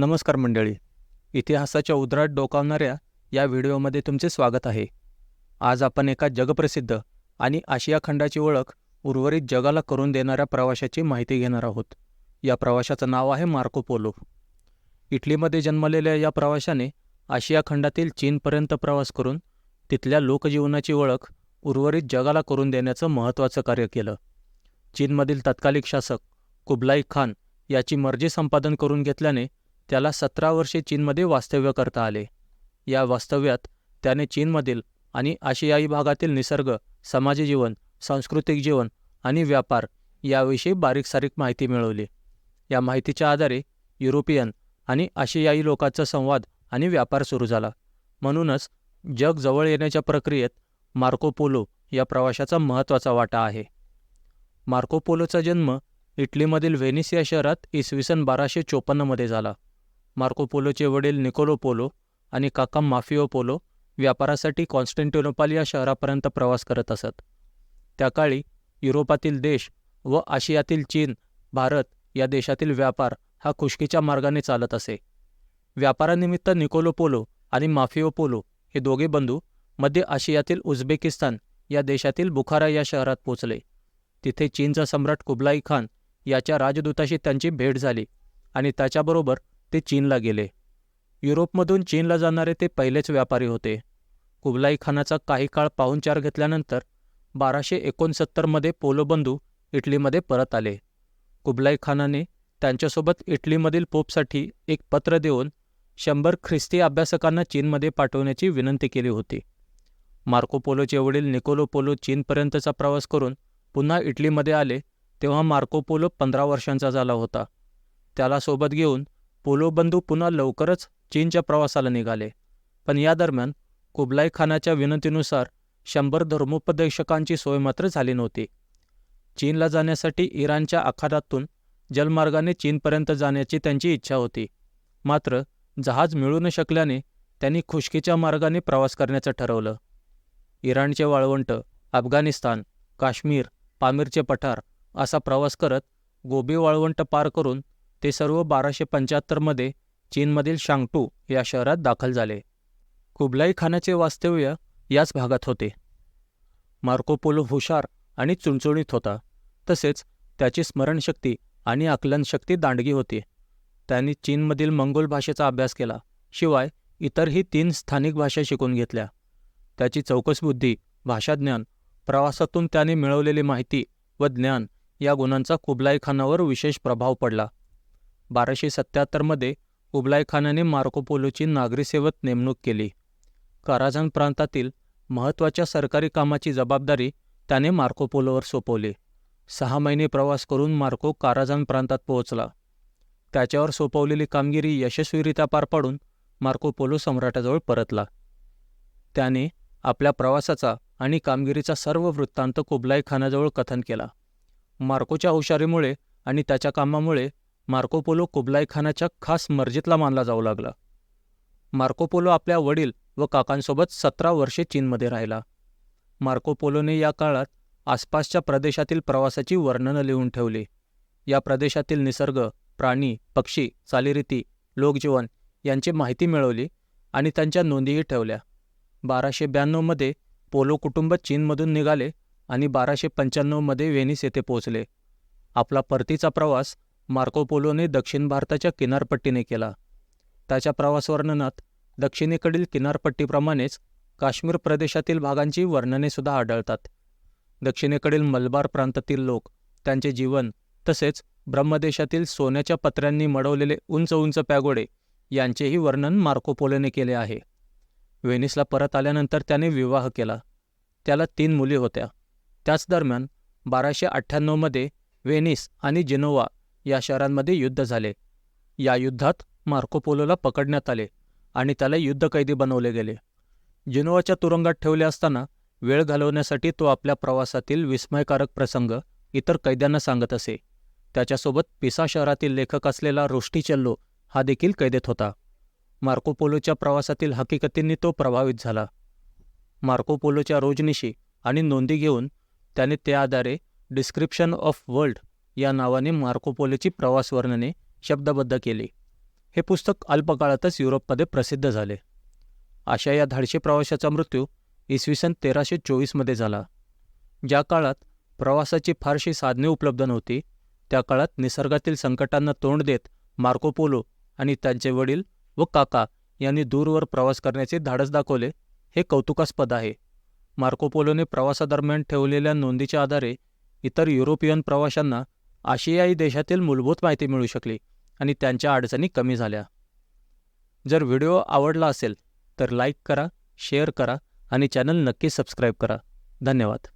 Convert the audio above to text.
नमस्कार मंडळी. इतिहासाच्या उद्राट डोकावणाऱ्या या व्हिडिओमध्ये तुमचे स्वागत आहे. आज आपण एका जगप्रसिद्ध आणि आशिया खंडाची ओळख उर्वरित जगाला करून देणाऱ्या प्रवाशाची माहिती घेणार आहोत. या प्रवाशाचं नाव आहे मार्को पोलो. इटलीमध्ये जन्मलेल्या या प्रवाशाने आशिया खंडातील चीनपर्यंत प्रवास करून तिथल्या लोकजीवनाची ओळख उर्वरित जगाला करून देण्याचं महत्त्वाचं कार्य केलं. चीनमधील तत्कालिक शासक कुबलाई खान याची मर्जी संपादन करून घेतल्याने त्याला सतरा वर्षे चीनमध्ये वास्तव्य करता आले. या वास्तव्यात त्याने चीनमधील आणि आशियाई भागातील निसर्ग समाजजीवन सांस्कृतिक जीवन आणि व्यापार याविषयी बारीक सारीक माहिती मिळवली. या माहितीच्या आधारे युरोपियन आणि आशियाई लोकांचा संवाद आणि व्यापार सुरू झाला. म्हणूनच जग जवळ येण्याच्या प्रक्रियेत मार्को पोलो या प्रवाशाचा महत्त्वाचा वाटा आहे. मार्को पोलोचा जन्म इटलीमधील व्हेनिस या शहरात इसवी सन बाराशे चोपन्नमध्ये झाला. मार्को पोलोचे वडील निकोलो पोलो आणि काका माफिओ पोलो व्यापारासाठी कॉन्स्टेंटिनोपाल या शहरापर्यंत प्रवास करत असत. त्या काळी युरोपातील देश व आशियातील चीन भारत या देशातील व्यापार हा खुशकीच्या मार्गाने चालत असे. व्यापारानिमित्त निकोलो पोलो आणि माफिओ पोलो हे दोघे बंधू मध्य आशियातील उझबेकिस्तान या देशातील बुखारा या शहरात पोचले तिथे चीनचा सम्राट कुबलाई खान याच्या राजदूताशी त्यांची भेट झाली आणि त्याच्याबरोबर ते चीनला गेले. युरोपमधून चीनला जाणारे ते पहिलेच व्यापारी होते. कुबलाई खानाचा काही काळ पाहुणचार घेतल्यानंतर बाराशे एकोणसत्तरमध्ये पोलो बंधू इटलीमध्ये परत आले. कुबलाई खानाने त्यांच्यासोबत इटलीमधील पोपसाठी एक पत्र देऊन शंभर ख्रिस्ती अभ्यासकांना चीनमध्ये पाठवण्याची विनंती केली होती. मार्को पोलोचे वडील निकोलो पोलो चीनपर्यंतचा प्रवास करून पुन्हा इटलीमध्ये आले तेव्हा मार्को पोलो पंधरा वर्षांचा झाला होता. त्याला सोबत घेऊन पोलोबंधू पुन्हा लवकरच चीनच्या प्रवासाला निघाले. पण या दरम्यान कुबलाई खानाच्या विनंतीनुसार शंभर धर्मोपदेशकांची सोय मात्र झाली नव्हती. चीनला जाण्यासाठी इराणच्या आखातातून जलमार्गाने चीनपर्यंत जाण्याची त्यांची इच्छा होती. मात्र जहाज मिळू न शकल्याने त्यांनी खुशकीच्या मार्गाने प्रवास करण्याचं ठरवलं. इराणचे वाळवंट अफगाणिस्तान काश्मीर पामीरचे पठार असा प्रवास करत गोबी वाळवंट पार करून ते सर्व बाराशे पंच्याहत्तरमध्ये चीनमधील शांगटू या शहरात दाखल झाले. कुबलाई खानाचे वास्तव्य याच भागात होते. मार्को पोलो हुशार आणि चुणचुणीत होता. तसेच त्याची स्मरणशक्ती आणि आकलनशक्ती दांडगी होती. त्यांनी चीनमधील मंगोल भाषेचा अभ्यास केला शिवाय इतरही तीन स्थानिक भाषा शिकून घेतल्या. त्याची चौकस बुद्धी भाषाज्ञान प्रवासातून त्याने मिळवलेली माहिती व ज्ञान या गुणांचा कुबलाई खानावर विशेष प्रभाव पडला. बाराशे सत्त्याहत्तरमध्ये कुबलाई खानाने मार्को पोलोची नागरी सेवेत नेमणूक केली. काराझान प्रांतातील महत्त्वाच्या सरकारी कामाची जबाबदारी त्याने मार्को पोलोवर सोपवली. सहा महिने प्रवास करून मार्को काराझान प्रांतात पोहोचला. त्याच्यावर सोपवलेली कामगिरी यशस्वीरित्या पार पाडून मार्को पोलो सम्राटाजवळ परतला. त्याने आपल्या प्रवासाचा आणि कामगिरीचा सर्व वृत्तांत कुबलाई खानाजवळ कथन केला. मार्कोच्या हुशारीमुळे आणि त्याच्या कामामुळे मार्कोपोलो कुबलायखानाच्या कुबलाई खानाच्या खास मर्जीतला मानला जाऊ लागला. मार्कोपोलो आपल्या वडील व काकांसोबत सतरा वर्षे चीनमध्ये राहिला. मार्कोपोलोने या काळात आसपासच्या प्रदेशातील प्रवासाची वर्णनं लिहून ठेवली. या प्रदेशातील निसर्ग प्राणी पक्षी चालीरीती लोकजीवन यांची माहिती मिळवली आणि त्यांच्या नोंदीही ठेवल्या. बाराशे ब्याण्णवमध्ये पोलो कुटुंब चीनमधून निघाले आणि बाराशे पंच्याण्णवमध्ये व्हेनिस येथे पोहोचले. आपला परतीचा प्रवास मार्कोपोलोने दक्षिण भारताच्या किनारपट्टीने केला. त्याच्या प्रवासवर्णनात दक्षिणेकडील किनारपट्टीप्रमाणेच काश्मीर प्रदेशातील भागांची वर्णनेसुद्धा आढळतात. दक्षिणेकडील मलबार प्रांतातील लोक त्यांचे जीवन तसेच ब्रह्मदेशातील सोन्याच्या पत्र्यांनी मडवलेले उंच उंच पॅगोडे यांचेही वर्णन मार्कोपोलोने केले आहे. व्हेनिसला परत आल्यानंतर त्याने विवाह केला. त्याला तीन मुली होत्या. त्याच दरम्यान बाराशे अठ्ठ्याण्णवमध्ये व्हेनिस आणि जिनोवा या शहरांमध्ये युद्ध झाले. या युद्धात मार्कोपोलोला पकडण्यात आले आणि त्याला युद्धकैदी बनवले गेले. जिनोवाच्या तुरुंगात ठेवले असताना वेळ घालवण्यासाठी तो आपल्या प्रवासातील विस्मयकारक प्रसंग इतर कैद्यांना सांगत असे. त्याच्यासोबत पिसा शहरातील लेखक असलेला रोष्टीचेल्लो हा देखील कैदेत होता. मार्कोपोलोच्या प्रवासातील हकीकतींनी तो प्रभावित झाला. मार्कोपोलोच्या रोजनिशी आणि नोंदी घेऊन त्याने त्या आधारे डिस्क्रिप्शन ऑफ वर्ल्ड या नावाने मार्कोपोलोची प्रवासवर्णने प्रवास वर्णने शब्दबद्ध केली. हे पुस्तक अल्पकाळातच युरोपमध्ये प्रसिद्ध झाले. अशा या धाडशी प्रवाशाचा मृत्यू इसवी सन तेराशे चोवीसमध्ये झाला. ज्या काळात प्रवासाची फारशी साधने उपलब्ध नव्हती त्या काळात निसर्गातील संकटांना तोंड देत मार्कोपोलो आणि त्यांचे वडील व काका यांनी दूरवर प्रवास करण्याचे धाडस दाखवले हे कौतुकास्पद आहे. मार्कोपोलोने प्रवासादरम्यान ठेवलेल्या नोंदीच्या आधारे इतर युरोपियन प्रवाशांना आशियाई देशातील मूलभूत माहिती मिळू शकली आणि त्यांच्या अडचणी कमी झाल्या. जर व्हिडिओ आवडला असेल तर लाईक करा शेअर करा आणि चॅनल नक्की सबस्क्राईब करा. धन्यवाद.